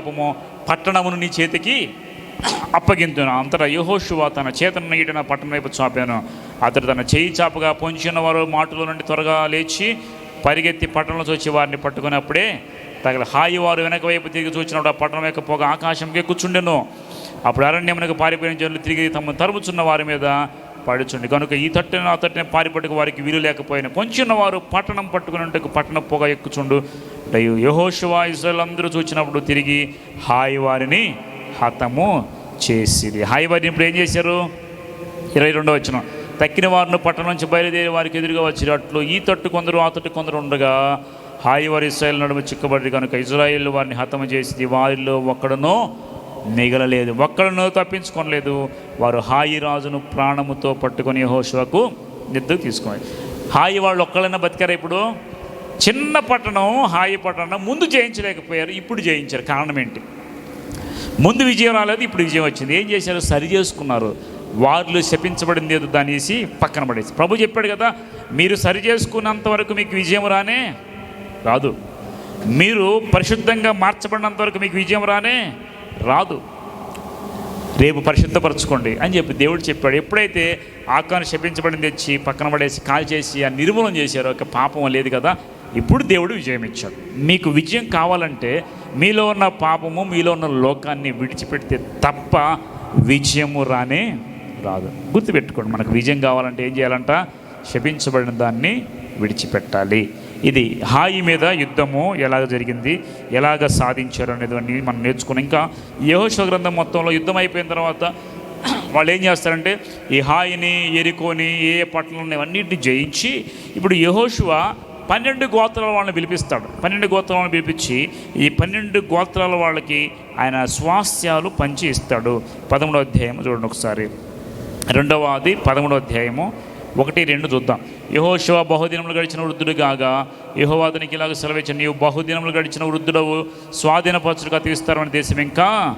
పాపము పట్టణమును నీ చేతికి అప్పగింతును. అంతటా యహోశువ తన చేతను నీటిన పట్టణం వైపు చాపాను. అతడు తన చేయి చాపగా పొంచిన వారు మాటల నుండి త్వరగా లేచి పరిగెత్తి పట్టణంలో వచ్చి వారిని పట్టుకున్నప్పుడే తగల హాయి వారు వెనక వైపు తిరిగి చూచినప్పుడు ఆ పట్టణం యొక్క పొగ ఆకాశంకి కూర్చుండెను. అప్పుడు అరణ్యమునకు పారిపోయిన జనులు తిరిగి తమ తరుముచున్న వారి మీద పడుచుండి. కనుక ఈ తట్టున ఆ తట్టున పారిపట్టుకు వారికి వీలు లేకపోయిన పొంచిన వారు పట్టణం పట్టుకున్నట్టుకు పట్టణ పొగ ఎక్కుచుండు. యహోషువా ఇజ్రాయల్ అందరూ చూచినప్పుడు తిరిగి హాయి వారిని హతము చేసిరి. హాయి వారిని ఇప్పుడు ఏం చేశారు? ఇరవై రెండో వచ్చిన తక్కిన వారిని పట్టణం నుంచి బయలుదేరి వారికి ఎదురుగా వచ్చినట్లు ఈ తట్టు కొందరు ఆ తట్టు కొందరు ఉండగా హాయి వారి ఇస్రాయల్ నడుమ చిక్కబడి కనుక ఇజ్రాయిల్ వారిని హతము చేసింది. వారిలో ఒక్కడనో మిగలలేదు. ఒక్కడనో తప్పించుకోలేదు వారు హాయి రాజును ప్రాణముతో పట్టుకొని హోషువకు నిద్దుకు తీసుకున్నారు. హాయి వాళ్ళు ఒక్కళ్ళైనా బతికారా ఇప్పుడు? చిన్న పట్టణం హాయి పట్టణం ముందు జయించలేకపోయారు ఇప్పుడు జయించారు. కారణం ఏంటి? ముందు విజయం రాలేదు ఇప్పుడు విజయం వచ్చింది. ఏం చేశారు? సరి చేసుకున్నారు. వారిలో శపించబడింది ఏదో దానేసి పక్కన పడేసి. ప్రభు చెప్పాడు కదా మీరు సరి చేసుకున్నంత వరకు మీకు విజయం రానే రాదు. మీరు పరిశుద్ధంగా మార్చబడినంత వరకు మీకు విజయం రానే రాదు. రేపు పరిశుద్ధపరచుకోండి అని చెప్పి దేవుడు చెప్పాడు. ఎప్పుడైతే ఆకాను శపించబడింది తెచ్చి పక్కన పడేసి కాల్ చేసి ఆ నిర్మూలన చేశారో ఒక పాపం లేదు కదా ఇప్పుడు దేవుడు విజయం ఇచ్చాడు. మీకు విజయం కావాలంటే మీలో ఉన్న పాపము మీలో ఉన్న లోకాన్ని విడిచిపెడితే తప్ప విజయము రానే రాదు. గుర్తుపెట్టుకోండి మనకు విజయం కావాలంటే ఏం చేయాలంట? శపించబడిన దాన్ని విడిచిపెట్టాలి. ఇది హాయి మీద యుద్ధము ఎలాగ జరిగింది ఎలాగ సాధించారు అనేది మనం నేర్చుకుని ఇంకా యహోశ గ్రంథం మొత్తంలో యుద్ధం అయిపోయిన తర్వాత వాళ్ళు ఏం చేస్తారంటే ఈ హాయిని ఎరుకోని ఏ ఏ పట్టణాలను జయించి ఇప్పుడు యహోశువ పన్నెండు గోత్రాల వాళ్ళని పిలిపిస్తాడు. పన్నెండు గోత్రాలను పిలిపించి ఈ పన్నెండు గోత్రాల వాళ్ళకి ఆయన స్వాస్థ్యాలు పంచి ఇస్తాడు పదమూడో అధ్యాయం చూడండి ఒకసారి. రెండవది పదమూడో అధ్యాయము ఒకటి రెండు చూద్దాం. యహోశివ బహుదినములు గడిచిన వృద్ధుడు కాగా యహోవాదునికి ఇలాగ సెలవిచ్చిన నీవు బహుదినములు గడిచిన వృద్ధుడవు స్వాధీనపరచుడుగా తీస్తారని దేశం ఇంకా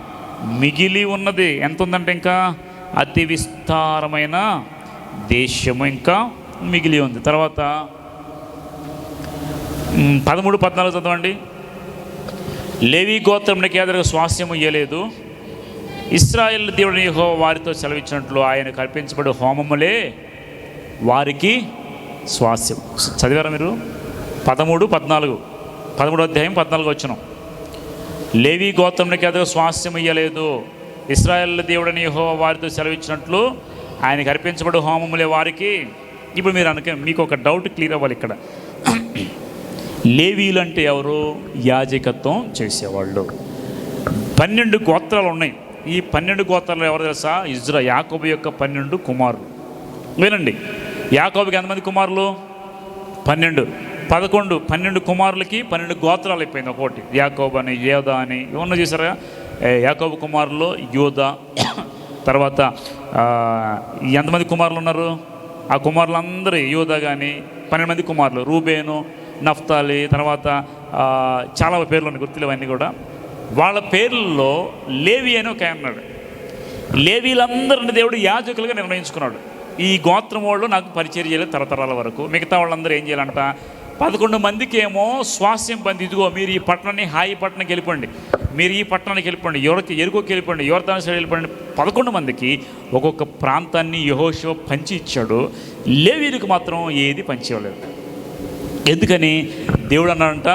మిగిలి ఉన్నది. ఎంత ఉందంటే ఇంకా అతి విస్తారమైన దేశము ఇంకా మిగిలి ఉంది. తర్వాత పదమూడు పద్నాలుగు చదవండి. లేవి గోత్రమునికి ఎదురుగా స్వాస్యము ఇయ్యలేదు. ఇస్రాయల్ దేవుడిని హో వారితో సెలవిచ్చినట్లు ఆయన కల్పించబడి హోమములే వారికి స్వాస్యం. చదివారా మీరు? పదమూడు పద్నాలుగు. పదమూడు అధ్యాయం పద్నాలుగు వచ్చిన లేవి గోత్రమునికి ఎదురు స్వాస్యం ఇయ్యలేదు. ఇస్రాయల్ దేవుడని హో వారితో సెలవిచ్చినట్లు ఆయన అర్పించబడి హోమములే వారికి. ఇప్పుడు మీరు అనుక మీకు ఒక డౌట్ క్లియర్ అవ్వాలి ఇక్కడ. లేవీలు అంటే ఎవరు? యాజకత్వం చేసేవాళ్ళు. పన్నెండు గోత్రాలు ఉన్నాయి ఈ పన్నెండు గోత్రాలు ఎవరు తెలుసా? ఇజ్రా యాకోబు యొక్క పన్నెండు కుమారులు. వినండి. యాకోబుకి ఎంతమంది కుమారులు? పన్నెండు. పదకొండు. పన్నెండు కుమారులకి పన్నెండు గోత్రాలు అయిపోయింది ఒకటి యాకోబు అని యోధ అని. ఇవన్నీ చూసారా? యాకోబు కుమారులు యోధ తర్వాత ఎంతమంది కుమారులు ఉన్నారు? ఆ కుమారులందరూ యోధ కానీ పన్నెండు మంది కుమారులు. రూబేను నఫ్తాలి తర్వాత చాలా పేర్లు ఉన్నాయి గుర్తులు అవన్నీ కూడా. వాళ్ళ పేర్లలో లేవి అని ఒక అన్నాడు లేవీలందరిని దేవుడు యాజకులుగా నిర్ణయించుకున్నాడు. ఈ గోత్రం వాళ్ళు నాకు పరిచయం చేయలేదు తరతరాల వరకు. మిగతా వాళ్ళందరూ ఏం చేయాలంట? పదకొండు మందికి ఏమో స్వాస్యం పొంది ఇదిగో మీరు ఈ పట్టణాన్ని హాయి పట్టణానికి వెళ్ళిపోండి. మీరు ఈ పట్టణానికి వెళ్ళిపోండి. ఎవరికి ఎరుకోకి వెళ్ళిపోండి. యువర్తాన సైడ్ వెళ్ళిపోండి. పదకొండు మందికి ఒక్కొక్క ప్రాంతాన్ని యహోశివ పంచి ఇచ్చాడు. లేవీలకు మాత్రం ఏది పంచి ఎందుకని? దేవుడు అన్నాడంట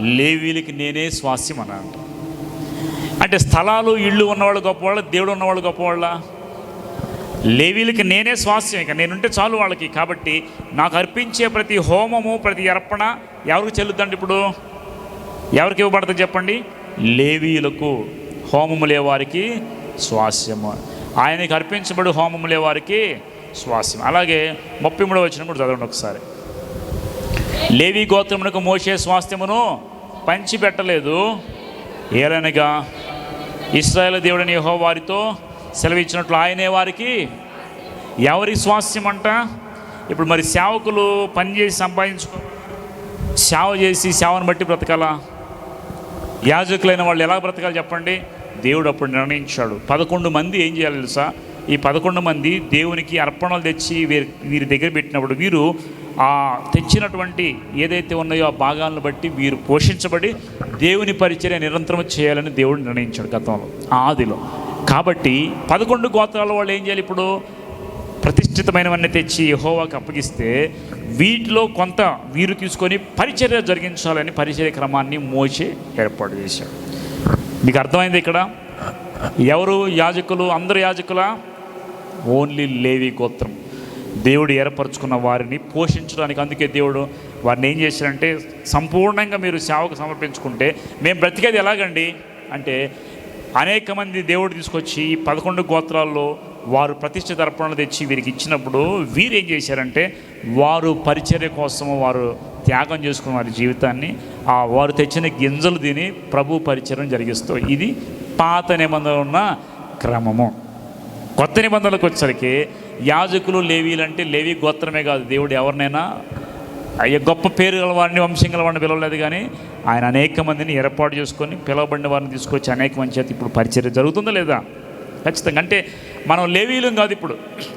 లేవీలకి నేనే స్వాస్యం అన్నాడంట. అంటే స్థలాలు ఇళ్ళు ఉన్నవాళ్ళు గొప్పవాళ్ళ దేవుడు ఉన్నవాళ్ళు గొప్పవాళ్ళ? లేవీలకి నేనే స్వాస్యం ఇక నేనుంటే చాలు వాళ్ళకి. కాబట్టి నాకు అర్పించే ప్రతి హోమము ప్రతి అర్పణ ఎవరికి చెల్లుద్దండి ఇప్పుడు? ఎవరికి ఇవ్వబడుతుంది చెప్పండి? లేవీలకు హోమములే వారికి స్వాస్యము. ఆయనకి అర్పించబడి హోమములే వారికి స్వాస్యం. అలాగే ముప్పై మూడో వచ్చినప్పుడు చదవండి ఒకసారి. లేవి గోత్రమునకు మోసే స్వాస్థ్యమును పంచిపెట్టలేదు. ఏలనగా ఇస్రాయేల్ దేవుడని యహో వారితో సెలవిచ్చినట్లు ఆయనే వారికి ఎవరి స్వాస్థ్యం అంట ఇప్పుడు మరి సేవకులు పనిచేసి సంపాదించుకో సేవ చేసి సేవను బట్టి బ్రతకాలా? యాజకులైన వాళ్ళు ఎలా బ్రతకాలి చెప్పండి? దేవుడు అప్పుడు నిర్ణయించాడు. పదకొండు మంది ఏం చేయాలి తెలుసా? ఈ పదకొండు మంది దేవునికి అర్పణలు తెచ్చి వీరి వీరి దగ్గర పెట్టినప్పుడు వీరు ఆ తెచ్చినటువంటి ఏదైతే ఉన్నాయో ఆ భాగాలను బట్టి వీరు పోషించబడి దేవుని పరిచర్య నిరంతరం చేయాలని దేవుడు నిర్ణయించాడు గతంలో ఆదిలో. కాబట్టి పదకొండు గోత్రాల వాళ్ళు ఏం చేయాలి ఇప్పుడు? ప్రతిష్ఠితమైనవన్నీ తెచ్చి యెహోవాకి అప్పగిస్తే వీటిలో కొంత వీరు తీసుకొని పరిచర్య జరిగించాలని పరిచర్య క్రమాన్ని మోచి ఏర్పాటు చేశాడు. మీకు అర్థమైంది ఇక్కడ? ఎవరు యాజకులు? అందరు యాజకుల? ఓన్లీ లేవి గోత్రం. దేవుడు ఏర్పరచుకున్న వారిని పోషించడానికి అందుకే దేవుడు వారిని ఏం చేశారంటే సంపూర్ణంగా మీరు సేవకు సమర్పించుకుంటే మేము బ్రతికేది ఎలాగండి? అంటే అనేక మంది దేవుడు తీసుకొచ్చి పదకొండు గోత్రాల్లో వారు ప్రతిష్ఠ తర్పణలు తెచ్చి వీరికి ఇచ్చినప్పుడు వీరు ఏం చేశారంటే వారు పరిచర్య కోసము వారు త్యాగం చేసుకున్న వారి జీవితాన్ని ఆ వారు తెచ్చిన గింజలు తిని ప్రభు పరిచయం జరిగిస్తూ ఇది పాత నిబంధనలు ఉన్న క్రమము. కొత్త నిబంధనలకు వచ్చేసరికి యాజకులు లేవీలు అంటే లేవి గోత్రమే కాదు. దేవుడు ఎవరినైనా అయ్యే గొప్ప పేరు గల వారిని వంశం గల వారిని పిలవలేదు కానీ ఆయన అనేక మందిని ఏర్పాటు చేసుకొని పిలవబడిన వారిని తీసుకొచ్చి అనేక మంది చేతి ఇప్పుడు పరిచర్య జరుగుతుందా లేదా? ఖచ్చితంగా. అంటే మనం లేవీలం కాదు ఇప్పుడు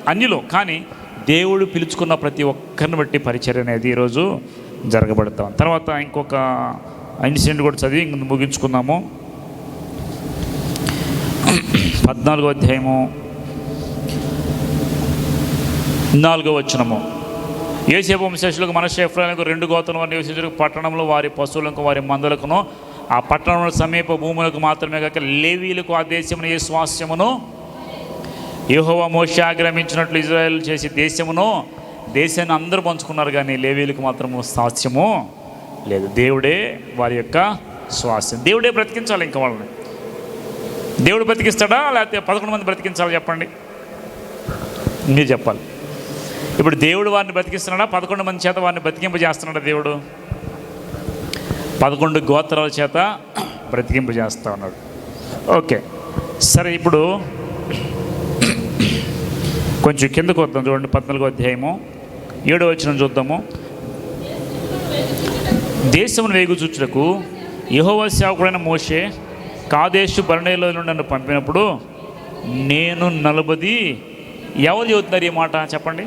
అన్నిలో కానీ దేవుడు పిలుచుకున్న ప్రతి ఒక్కరిని బట్టి పరిచర్య అనేది ఈరోజు జరగబడతాం తర్వాత ఇంకొక ఇన్సిడెంట్ కూడా చదివి ఇంక ముగించుకుందాము. పద్నాలుగో అధ్యాయము. నాలుగో వచనము. ఏసేపు వంశేషులకు మన శేఫ్రాలకు రెండు గోత్రం వారి నివసించు పట్టణంలో వారి పశువులకు వారి మందులకును. ఆ పట్టణంలో సమీప భూములకు మాత్రమే కాక లేవీలకు ఆ దేశమును ఏ స్వాస్యమును? యహోవ మోష ఆగ్రహించినట్లు ఇజ్రాయెల్ చేసి దేశమును దేశాన్ని అందరూ పంచుకున్నారు కానీ లేవీలకు మాత్రము స్వాస్యము లేదు. దేవుడే వారి యొక్క స్వాస్యం. దేవుడే బ్రతికించాలి ఇంకా వాళ్ళని. దేవుడు బ్రతికిస్తాడా? లేకపోతే పదకొండు మంది బ్రతికించాలి చెప్పండి. మీరు చెప్పాలి. ఇప్పుడు దేవుడు వారిని బ్రతికిస్తున్నాడా? పదకొండు మంది చేత వారిని బ్రతికింపజేస్తున్నాడా దేవుడు? పదకొండు గోత్రాల చేత బ్రతికింపజేస్తా ఉన్నాడు. ఓకే. సరే ఇప్పుడు కొంచెం కిందకు వద్దాం. చూడండి పద్నాలుగో అధ్యాయము. ఏడో వచ్చిన చూద్దాము. దేశమును వేగుచూచులకు యహోవ సేవకుడైన మోషే కాదేశు బరణేలో నుండి నన్ను పంపినప్పుడు నేను నలభది ఎవరు చెబుతున్నారు ఈ మాట? చెప్పండి.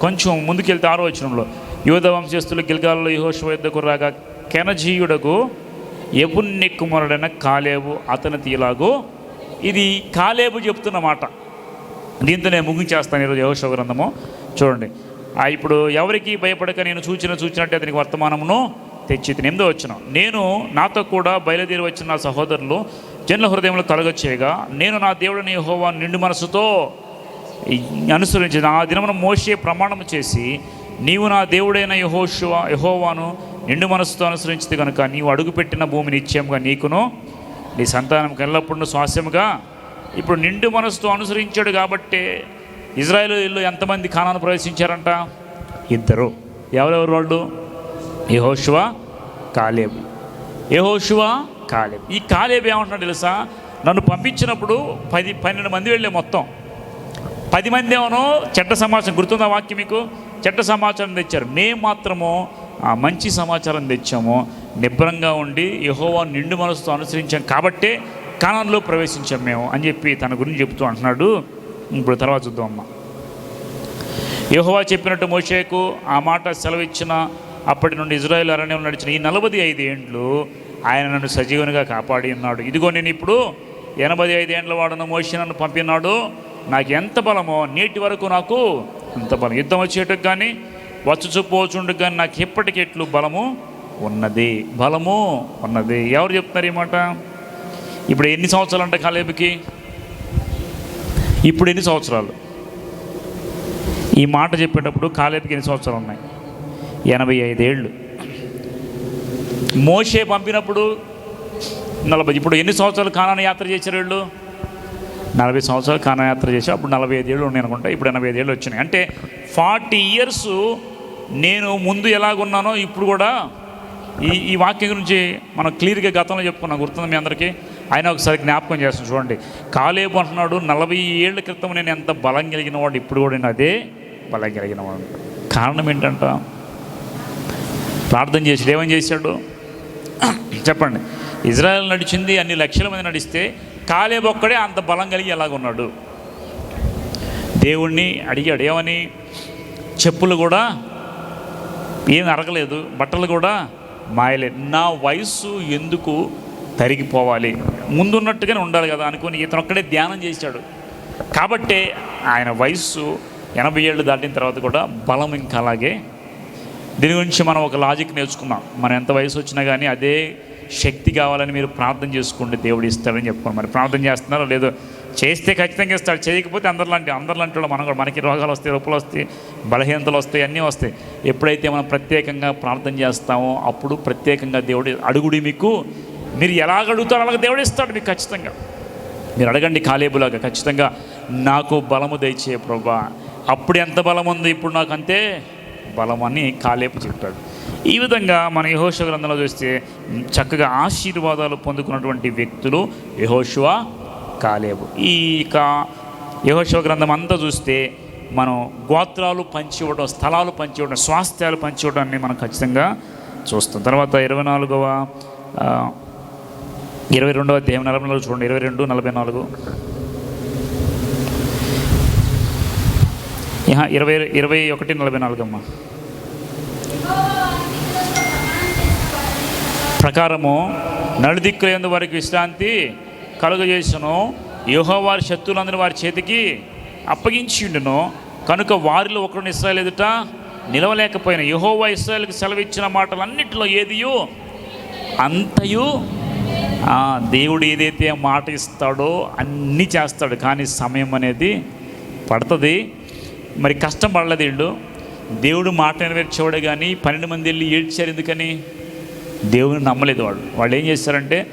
కొంచెం ముందుకెళ్తే ఆరో వచనంలో యువత వంశస్థులు గిల్గాల్లో యహోశివ యుద్ధకు రాగా కెనజీయుడకు ఎబున్ని కాలేబు అతని తీలాగో ఇది కాలేబు చెప్తున్న మాట. దీంతో నేను ముగించేస్తాను ఈరోజు యహోశివ గ్రంథము. చూడండి. ఇప్పుడు ఎవరికి భయపడక నేను సూచన చూచినట్టే అతనికి వర్తమానమును తెచ్చి ఎనిమిదో వచ్చిన నేను నాతో కూడా బయలుదేరి వచ్చిన నా సహోదరులు జన్ల హృదయంలో కలగొచ్చేయగా నేను నా దేవుడిని హోవా నిండు మనసుతో అనుసరించి ఆ దినమున మోసే ప్రమాణం చేసి నీవు నా దేవుడైన యహోశువ యహోవాను నిండు మనసుతో అనుసరించింది కనుక నీవు అడుగుపెట్టిన భూమిని నిశ్చయముగా నీకును నీ సంతానంకి ఎల్లప్పుడూ స్వాస్యముగా. ఇప్పుడు నిండు మనసుతో అనుసరించాడు కాబట్టే ఇజ్రాయేలీలో ఎంతమంది ఖానాను ప్రవేశించారంట? ఇద్దరు. ఎవరెవరు వాళ్ళు? యహోశువ కాలేబు. యహోశువ కాలేబు. ఈ కాలేబు ఏమంటున్నాడు తెలుసా? నన్ను పంపించినప్పుడు పది పన్నెండు మంది వెళ్ళే మొత్తం. పది మంది ఏమనో చెడ్డ సమాచారం గుర్తుందా వాక్యం మీకు? చెడ్డ సమాచారం తెచ్చారు. మేము మాత్రము ఆ మంచి సమాచారం తెచ్చాము. నిబ్రంగా ఉండి యహోవా నిండు మనసుతో అనుసరించాం కాబట్టే కానంలో ప్రవేశించాం మేము అని చెప్పి తన గురించి చెప్తూ అంటున్నాడు. ఇప్పుడు తర్వాత చూద్దాం అమ్మ. యహోవా చెప్పినట్టు మోషేకు ఆ మాట సెలవిచ్చిన అప్పటి నుండి ఇజ్రాయెల్ అరణ్యంలో నడిచిన ఈ నలభై ఐదు ఏండ్లు ఆయన నన్ను సజీవునిగా కాపాడి ఉన్నాడు. ఇదిగో నేను ఇప్పుడు ఎనభై ఐదు ఏండ్ల వాడున మోషే నన్ను పంపినాడు. నాకు ఎంత బలమో నేటి వరకు నాకు అంత బలం. యుద్ధం వచ్చేటకు కానీ వచ్చు పోచుండకు కానీ నాకు ఇప్పటికి ఎట్లు బలము ఉన్నది. బలము ఉన్నది. ఎవరు చెప్తున్నారు ఈ మాట? ఇప్పుడు ఎన్ని సంవత్సరాలు అంట కాలేబుకి? ఇప్పుడు ఎన్ని సంవత్సరాలు? ఈ మాట చెప్పేటప్పుడు కాలేబుకి ఎన్ని సంవత్సరాలు ఉన్నాయి ఎనభై ఐదేళ్ళు మోషే పంపినప్పుడు నలభై ఇప్పుడు ఎన్ని సంవత్సరాలు కానాన్ని యాత్ర చేశారు వీళ్ళు? నలభై సంవత్సరాలు కానయాత్ర చేసి అప్పుడు నలభై ఐదేళ్ళు ఉన్నాయి అనుకుంటా. ఇప్పుడు ఎనభై ఐదేళ్ళు వచ్చినాయి. అంటే ఫార్టీ ఇయర్స్ నేను ముందు ఎలాగున్నానో ఇప్పుడు కూడా ఈ ఈ వాక్యం గురించి మనం క్లియర్గా గతంలో చెప్పుకున్నాం. గుర్తుంది మీ అందరికీ? ఆయన ఒకసారి జ్ఞాపకం చేస్తాను. చూడండి. కాలేబు అంటున్నాడు నలభై ఏళ్ళ క్రితం నేను ఎంత బలం కలిగిన వాడు ఇప్పుడు కూడా నేను అదే బలం కలిగిన వాడు కారణం ఏంటంట? ప్రార్థన చేసాడు ఏమని చేశాడు. చెప్పండి. ఇజ్రాయెల్ నడిచింది అన్ని లక్షల మంది నడిస్తే కాలేబు ఒక్కడే అంత బలం కలిగి ఎలాగున్నాడు? దేవుణ్ణి అడిగాడు ఏమని? చెప్పులు కూడా ఏం అరగలేదు బట్టలు కూడా మాయలేదు. నా వయస్సు ఎందుకు తరిగిపోవాలి? ముందున్నట్టుగానే ఉండాలి కదా అనుకుని ఇతను ఒక్కడే ధ్యానం చేశాడు. కాబట్టే ఆయన వయస్సు ఎనభై ఏళ్ళు దాటిన తర్వాత కూడా బలం ఇంకా అలాగే. దీని గురించి మనం ఒక లాజిక్ నేర్చుకున్నాం మనం ఎంత వయసు వచ్చినా కానీ అదే శక్తి కావాలని మీరు ప్రార్థన చేసుకోండి దేవుడు ఇస్తాడని చెప్పుకోండి. మరి ప్రార్థన చేస్తున్నారో? లేదో. చేస్తే ఖచ్చితంగా ఇస్తాడు. చేయకపోతే అందరిలాంటి అందరిలాంటి వాళ్ళు మనం కూడా మనకి రోగాలు వస్తాయి రొప్పులు వస్తాయి బలహీనతలు వస్తాయి అన్నీ వస్తాయి. ఎప్పుడైతే మనం ప్రత్యేకంగా ప్రార్థన చేస్తామో అప్పుడు ప్రత్యేకంగా దేవుడు అడుగుడి మీకు మీరు ఎలా అడుగుతారో అలాగ దేవుడు ఇస్తాడు మీకు ఖచ్చితంగా. మీరు అడగండి కాలేబులాగా ఖచ్చితంగా నాకు బలము దయచే ప్రభా. అప్పుడు ఎంత బలం ఉంది ఇప్పుడు నాకు అంతే బలం అని కాలేపు చెప్తాడు ఈ విధంగా మన యహోశ గ్రంథంలో చూస్తే చక్కగా ఆశీర్వాదాలు పొందుకున్నటువంటి వ్యక్తులు యహోశివ కాలేవు ఈ ఇక యహోశివ గ్రంథం అంతా చూస్తే మనం గోత్రాలు పంచివ్వడం స్థలాలు పంచివ్వడం స్వాస్థ్యాలు పంచివ్వడాన్ని మనం ఖచ్చితంగా చూస్తాం. తర్వాత ఇరవై నాలుగవ ఇరవై రెండవ అధ్యాయం నలభై నాలుగు చూడండి. ఇరవై రెండు నలభై నాలుగు. ఇరవై ఇరవై ఒకటి నలభై నాలుగు అమ్మా ప్రకారము నలుదిక్కులందు వారికి విశ్రాంతి కలుగజేసును. యోహో వారి శత్రులందరినీ వారి చేతికి అప్పగించి ఉండును కనుక వారిలో ఒకరిని ఇస్రాయల్ ఎదుట నిలవలేకపోయిన యహోవా ఇస్రాయల్కి సెలవిచ్చిన మాటలన్నింటిలో ఏదియో? అంతయు? దేవుడు ఏదైతే మాట ఇస్తాడో అన్నీ చేస్తాడు. కానీ సమయం అనేది పడుతుంది. మరి కష్టం పడలేదు వీళ్ళు. దేవుడు మాట నెరవేర్చేవాడు కానీ పన్నెండు మంది వెళ్ళి ఏడ్చారు ఎందుకని? దేవుని నమ్మలేదు వాళ్ళు వాళ్ళు ఏం చేశారంటే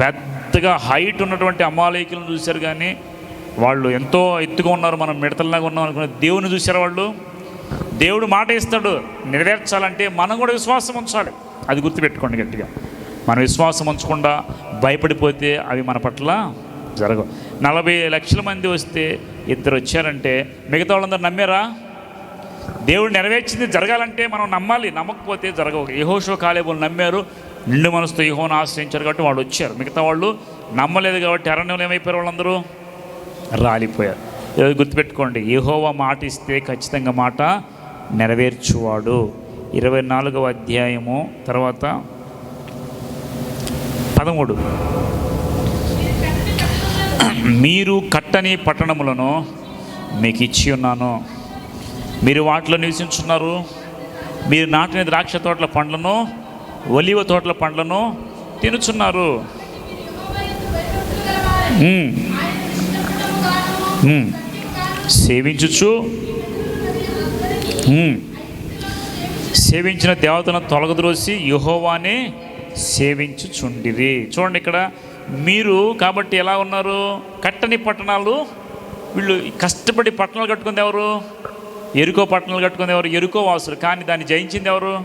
పెద్దగా హైట్ ఉన్నటువంటి అమాలయకులను చూశారు కానీ వాళ్ళు ఎంతో ఎత్తుగా ఉన్నారు మనం మిడతల్లాగా ఉన్నాం అనుకున్న దేవుని చూశారు వాళ్ళు? దేవుడు మాట ఇస్తాడు నెరవేర్చాలంటే మనం కూడా విశ్వాసం ఉంచాలి. అది గుర్తుపెట్టుకోండి గట్టిగా. మనం విశ్వాసం ఉంచకుండా భయపడిపోతే అవి మన పట్ల జరగవు. నలభై లక్షల మంది వస్తే ఇద్దరు వచ్చారంటే మిగతా వాళ్ళందరూ నమ్మారా? దేవుడు నెరవేర్చింది జరగాలంటే మనం నమ్మాలి. నమ్మకపోతే జరగవు. యహోషో కాలేబులు నమ్మారు. నిండు మనసుతో యహోను ఆశ్రయించారు కాబట్టి వాళ్ళు వచ్చారు. మిగతా వాళ్ళు నమ్మలేదు కాబట్టి అరణ్యంలో ఏమైపోయారు వాళ్ళందరూ? రాలిపోయారు. ఏదో గుర్తుపెట్టుకోండి. యహోవ మాట ఇస్తే ఖచ్చితంగా మాట నెరవేర్చువాడు. ఇరవై నాలుగవ అధ్యాయము తర్వాత పదమూడు. మీరు కట్టని పట్టణములను మీకు ఇచ్చి ఉన్నాను. మీరు వాటిలో నివసించున్నారు. మీరు నాటిన ద్రాక్ష తోటల పండ్లను ఒలివ తోటల పండ్లను తినుచున్నారు. ఉమ్. సేవించుచు. సేవించిన దేవతను తొలగద్రోసి యుహోవానే సేవించుచుండిరి. చూడండి ఇక్కడ మీరు కాబట్టి ఎలా ఉన్నారు? కట్టని పట్టణాలు వీళ్ళు కష్టపడి పట్టణాలు కట్టుకుంది ఎవరు? ఎరుకో పట్టణాలు కట్టుకుంది ఎవరు? ఎరుకో వాసులు. కానీ దాన్ని జయించింది ఎవరు?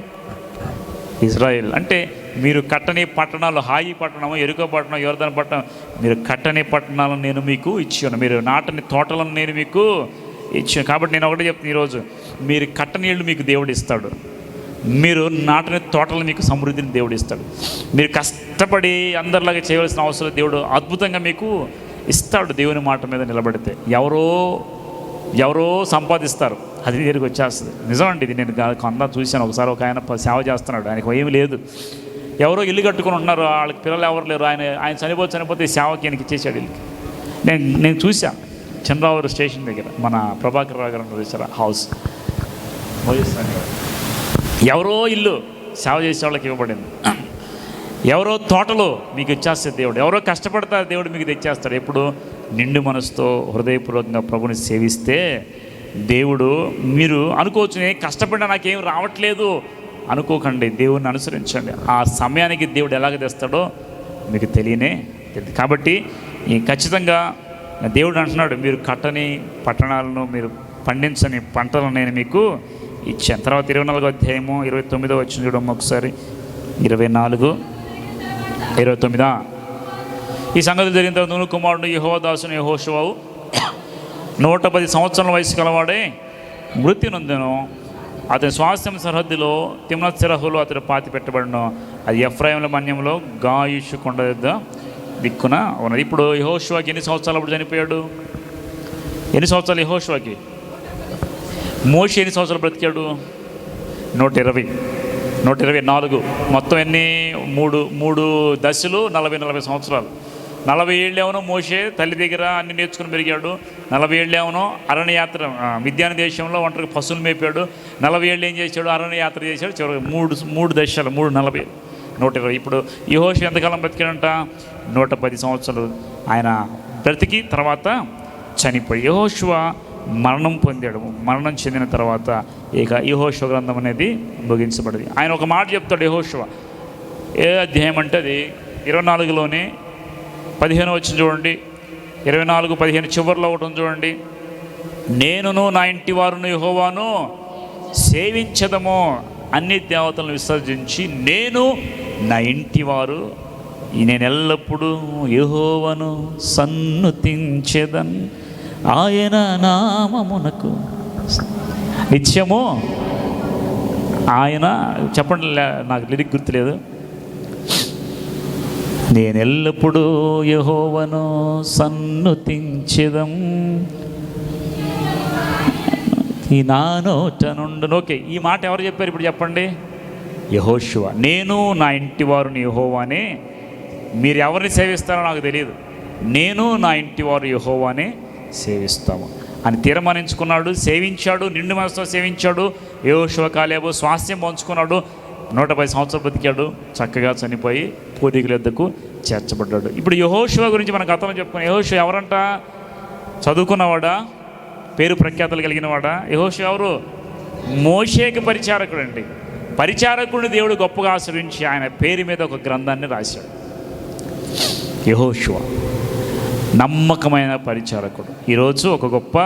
ఇజ్రాయెల్ అంటే మీరు కట్టని పట్టణాలు హాయి పట్టణము ఎరుకో పట్టణం యోర్ధన పట్టణం మీరు కట్టని పట్టణాలను నేను మీకు ఇచ్చాను. మీరు నాటని తోటలను నేను మీకు ఇచ్చాను. కాబట్టి నేను ఒకటే చెప్తాను ఈరోజు. మీరు కట్టని ఇళ్ళు మీకు దేవుడు ఇస్తాడు. మీరు నాటని తోటలు మీకు సమృద్ధిని దేవుడు ఇస్తాడు. మీరు కష్టపడి అందరిలాగా చేయవలసిన అవసరం దేవుడు అద్భుతంగా మీకు ఇస్తాడు దేవుని మాట మీద నిలబడితే. ఎవరో ఎవరో సంపాదిస్తారు. అది దగ్గరికి వచ్చేస్తుంది. నిజమండి ఇది నేను గా- కొంత చూశాను. ఒకసారి ఒక ఆయన సేవ చేస్తున్నాడు. ఆయనకు ఏమి లేదు. ఎవరో ఇల్లు కట్టుకొని ఉన్నారు. వాళ్ళకి పిల్లలు ఎవరు లేరు. ఆయన ఆయన చనిపోతే చనిపోతే సేవకి ఈయనకి ఇచ్చేసాడు ఇల్లుకి నేను నేను చూశాను చంద్రావూరు స్టేషన్ దగ్గర మన ప్రభాకర్ రావు గారు చూసారా హౌస్. ఎవరో ఇల్లు సేవ చేసే వాళ్ళకి ఇవ్వబడింది. ఎవరో తోటలో మీకు ఇచ్చేస్తాడు దేవుడు. ఎవరో కష్టపడతారు దేవుడు మీకు తెచ్చేస్తాడు. ఎప్పుడు? నిండు మనసుతో హృదయపూర్వకంగా ప్రభుని సేవిస్తే దేవుడు మీరు అనుకోవచ్చు నేను కష్టపడినా నాకేం రావట్లేదు. అనుకోకండి దేవుణ్ణి అనుసరించండి. ఆ సమయానికి దేవుడు ఎలాగ తెస్తాడో మీకు తెలియనే తెలియదు. కాబట్టి ఖచ్చితంగా దేవుడు అంటున్నాడు మీరు కట్టని పట్టణాలను మీరు పండించని పంటలను నేను మీకు ఇచ్చాను. తర్వాత ఇరవై నాలుగో అధ్యాయము ఇరవై తొమ్మిదో వచ్చింది చూడమ్మ ఒకసారి. ఇరవై నాలుగు ఇరవై తొమ్మిదా. ఈ సంగతి జరిగిన తర్వాత నువ్వు కుమారుడు యహోదాసుని యహోషువావు నూట పది సంవత్సరాల వయసు కలవాడే మృతి నొందెను. అతని స్వాస్థ్యం సరిహద్దులో తిమ్నత్ అతడు పాతి పెట్టబడను. అది ఎఫ్రాయిముల మన్యంలో గాయుషు కొండ దిక్కున ఉన్నది. ఇప్పుడు యహోష్వాకి ఎన్ని సంవత్సరాలు అప్పుడు చనిపోయాడు? ఎన్ని సంవత్సరాలు యహోష్వాకి? మోషి ఎన్ని సంవత్సరాలు బ్రతికాడు? నూట ఇరవై నూట ఇరవై నాలుగు. మొత్తం ఎన్ని? మూడు మూడు దశలు నలభై నలభై సంవత్సరాలు. నలభై ఏళ్ళేమనో మోషే తల్లి దగ్గర అన్ని నేర్చుకుని పెరిగాడు. నలభై ఏళ్ళేమనో అరణ్యయాత్ర విద్యాన దేశంలో ఒంటరికి పశువులు మేపాడు. నలభై ఏళ్ళు ఏం చేశాడు? అరణ్యయాత్ర చేశాడు. చివరికి మూడు మూడు దశలు మూడు నలభై నూట ఇరవై. ఇప్పుడు ఈ హోష ఎంతకాలం బ్రతికాడంట? నూట పది సంవత్సరాలు. ఆయన బ్రతికి తర్వాత చనిపోయి యహోశివ మరణం పొందాడు. మరణం చెందిన తర్వాత ఇక యహోశివ గ్రంథం అనేది ముగించబడింది. ఆయన ఒక మాట చెప్తాడు యహోశివ ఏ అధ్యాయం అంటే అది? ఇరవై నాలుగులోనే పదిహేను వచ్చింది చూడండి. ఇరవై నాలుగు పదిహేను చివరిలో ఒకటి ఉంది చూడండి. నేనును నా ఇంటి వారును యహోవాను సేవించదము అన్ని దేవతలను విసర్జించి నేను నా ఇంటి వారు. నేను ఎల్లప్పుడూ యహోవను సన్నుతించేదన్. ఆయన నామమునకు నిత్యము ఆయన చెప్పండి లే- నాకు లిరిక్ గుర్తులేదు. నేను ఎల్లప్పుడూ యహోవను సన్నుతించదం. ఈ నానోట నుండి ఓకే ఈ మాట ఎవరు చెప్పారు ఇప్పుడు చెప్పండి? యహోశివ నేను నా ఇంటి వారిని యహోవానే. మీరు ఎవరిని సేవిస్తారో నాకు తెలియదు. నేను నా ఇంటి వారు యహోవానే సేవిస్తాము. అని తీర్మానించుకున్నాడు సేవించాడు నిండు మనసుతో సేవించాడు. యహోశివ కాలేబు స్వాస్థ్యం పంచుకున్నాడు. నూట పది సంవత్సరాలు బతికాడు చక్కగా చనిపోయి పూర్వీకుల ఎద్దకు చేర్చబడ్డాడు. ఇప్పుడు యహోశివ గురించి మన గతంలో చెప్పుకున్నాం. యహోశివ ఎవరంట? చదువుకున్నవాడా? పేరు ప్రఖ్యాతలు కలిగిన వాడా ఎవరు? మోషేకి పరిచారకుడు అండి పరిచారకుడిని దేవుడు గొప్పగా ఆశ్రయించి ఆయన పేరు మీద ఒక గ్రంథాన్ని రాశాడు. యహోషువ నమ్మకమైన పరిచారకుడు. ఈరోజు ఒక గొప్ప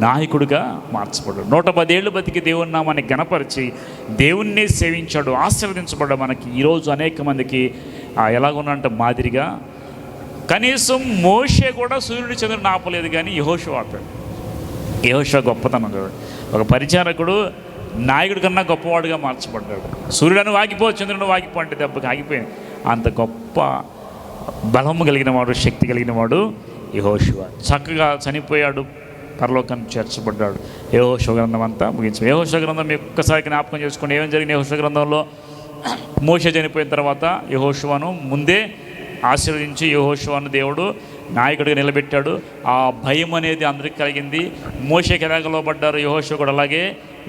నాయకుడిగా మార్చబడ్డాడు. నూట పదేళ్ళు బతికి దేవుని నామాన్ని గణపరిచి దేవుణ్ణి సేవించాడు ఆశీర్వదించబడ్డ మనకి. ఈరోజు అనేక మందికి ఎలాగున్నంటే మాదిరిగా కనీసం మోషే కూడా సూర్యుడి చంద్రుడిని ఆపలేదు కానీ యహోషు ఆపాడు. యహోష గొప్పతనం ఒక పరిచారకుడు నాయకుడి కన్నా గొప్పవాడుగా మార్చబడ్డాడు. సూర్యుడను వాగిపో చంద్రుడు వాగిపో అంటే దెబ్బకి ఆగిపోయింది అంత గొప్ప బలము కలిగిన వాడు శక్తి కలిగిన వాడు యహోశివ చక్కగా చనిపోయాడు. పరలోకాన్ని చేర్చబడ్డాడు. యహోశివ గ్రంథం అంతా ముగించాం. యహోశివ గ్రంథం మీకు ఒక్కసారి జ్ఞాపకం చేసుకోండి ఏమేం జరిగింది? యహోశివ గ్రంథంలో మోష చనిపోయిన తర్వాత యహోశివను ముందే ఆశీర్వదించి యహోశివాను దేవుడు నాయకుడిగా నిలబెట్టాడు. ఆ భయం అనేది అందరికి కలిగింది. మోషకి ఎలాగ లోబడ్డారు? యహోశివ కూడా అలాగే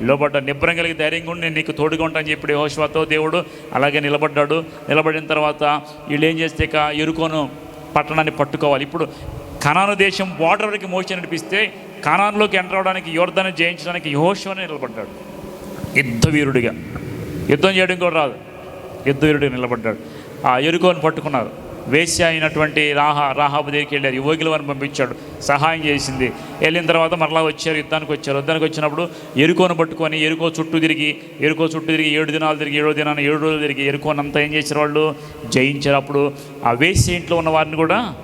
లోబడ్డాడు నిబ్బరం కలిగి ధైర్యంగా ఉండి నేను నీకు తోడుగా ఉంటాను చెప్పి యహోశివతో దేవుడు అలాగే నిలబడ్డాడు. నిలబడిన తర్వాత వీళ్ళు ఏం చేస్తే ఇక ఎరుకోను పట్టణాన్ని పట్టుకోవాలి. ఇప్పుడు కనాను దేశం బార్డర్కి వరకు మోస నడిపిస్తే కనాన్లోకి ఎంటర్ అవడానికి యోర్ధాన్ని జయించడానికి యహోశివనే నిలబడ్డాడు. యుద్ధవీరుడిగా యుద్ధం చేయడం కూడా రాదు. యుద్ధవీరుడిగా నిలబడ్డాడు. ఆ ఎరుకోని పట్టుకున్నారు. వేశ్య అయినటువంటి రాహా రాహాబు దగ్గరికి వెళ్ళారు. యోగిల వారిని పంపించాడు. సహాయం చేసింది. వెళ్ళిన తర్వాత మరలా వచ్చారు యుద్ధానికి వచ్చారు. యుద్ధానికి వచ్చినప్పుడు ఎరుకోను పట్టుకొని ఎరుకో చుట్టూ తిరిగి ఎరుకో చుట్టూ తిరిగి ఏడు దినాలు తిరిగి ఏడో దినాన్ని ఏడు రోజులు తిరిగి ఎరుకోనంతా ఏం చేశారు వాళ్ళు? జయించారు. అప్పుడు ఆ వేశ్య ఇంట్లో ఉన్న వారిని కూడా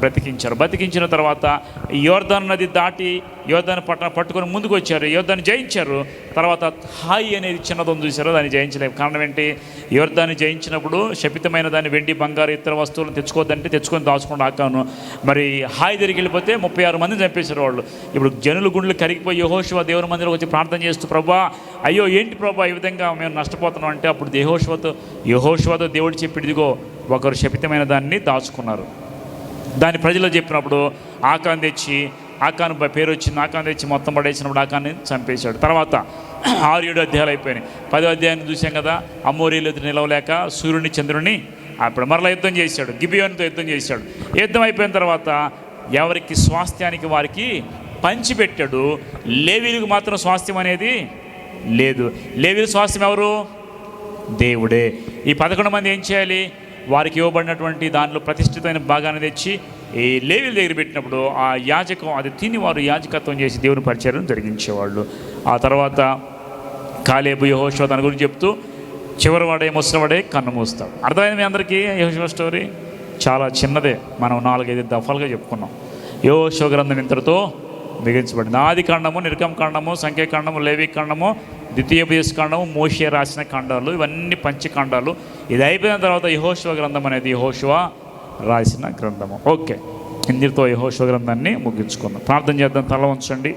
బ్రతికించారు. బ్రతికించిన తర్వాత యోర్ధన్ నది దాటి యోర్ధన్ పట్టణం పట్టుకొని ముందుకు వచ్చారు యోర్ధాన్ని జయించారు. తర్వాత హాయి అనేది చిన్నదని చూశారు. దాన్ని జయించలేము. కారణం ఏంటి? యోర్ధాన్ని జయించినప్పుడు శపితమైన దాన్ని వెండి బంగారు ఇతర వస్తువులను తెచ్చుకోవద్దంటే తెచ్చుకొని దాచుకోండి ఆకాను. మరి హాయి దగ్గరికి వెళ్ళిపోతే ముప్పై ఆరు మంది చంపేశారు వాళ్ళు. ఇప్పుడు జనుల గుండెలు కరిగిపోయి యహోశివ దేవుని మందిరం వచ్చి ప్రార్థన చేస్తూ ప్రభా అయ్యో ఏంటి ప్రభా ఈ విధంగా మేము నష్టపోతున్నాం? అంటే అప్పుడు యహోశివతో యహోశివతో దేవుడు చెప్పిడిదిగో ఒకరు శపితమైన దాన్ని దాచుకున్నారు. దాని ప్రజలు చెప్పినప్పుడు ఆకాన్ తెచ్చి ఆకాన్ పేరు వచ్చింది ఆకాన్ తెచ్చి మొత్తం పడేసినప్పుడు ఆకాన్ని చంపేశాడు. తర్వాత ఆరు ఏడు అధ్యాయాలు అయిపోయినాయి. పదో అధ్యాయాన్ని చూసాం కదా అమ్మోరీలు ఎదురు నిలవలేక సూర్యుని చంద్రుని అప్పుడు మరలా యుద్ధం చేశాడు గిబియోనితో యుద్ధం చేశాడు. యుద్ధం అయిపోయిన తర్వాత ఎవరికి స్వాస్థ్యానికి వారికి పంచిపెట్టాడు. లేవీలకు మాత్రం స్వాస్థ్యం అనేది లేదు. లేవీల స్వాస్థ్యం ఎవరు? దేవుడే. ఈ పదకొండు మంది ఏం చేయాలి? వారికి ఇవ్వబడినటువంటి దానిలో ప్రతిష్ఠితమైన భాగాన్ని తెచ్చి ఈ లేవిల దగ్గర పెట్టినప్పుడు ఆ యాజకం అది తిని వారు యాజకత్వం చేసి దేవుని పరిచయం జరిగించేవాళ్ళు. ఆ తర్వాత కాలేబు యహోషో తన గురించి చెప్తూ చివరి వాడే ముసలివాడే కన్ను మూస్తాడు. అర్థమైంది మీ అందరికీ యహోశివ స్టోరీ? చాలా చిన్నదే. మనం నాలుగైదు దఫాలుగా చెప్పుకున్నాం. యహోశివ గ్రంథం ఇంతటితో మిగించబడింది. ఆది కాండము నిర్గమ కాండము సంఖ్యాకాండము లేవి కాండము ద్వితీయోపదేశ కాండము మోషే రాసిన ఖండాలు ఇవన్నీ పంచకాండాలు. ఇది అయిపోయిన తర్వాత యహోశివ గ్రంథం అనేది యహోశివ రాసిన గ్రంథము. ఓకే. ఇందుతో యహోశివ గ్రంథాన్ని ముగించుకుందాం. ప్రార్థన చేద్దాం. తల ఉంచండి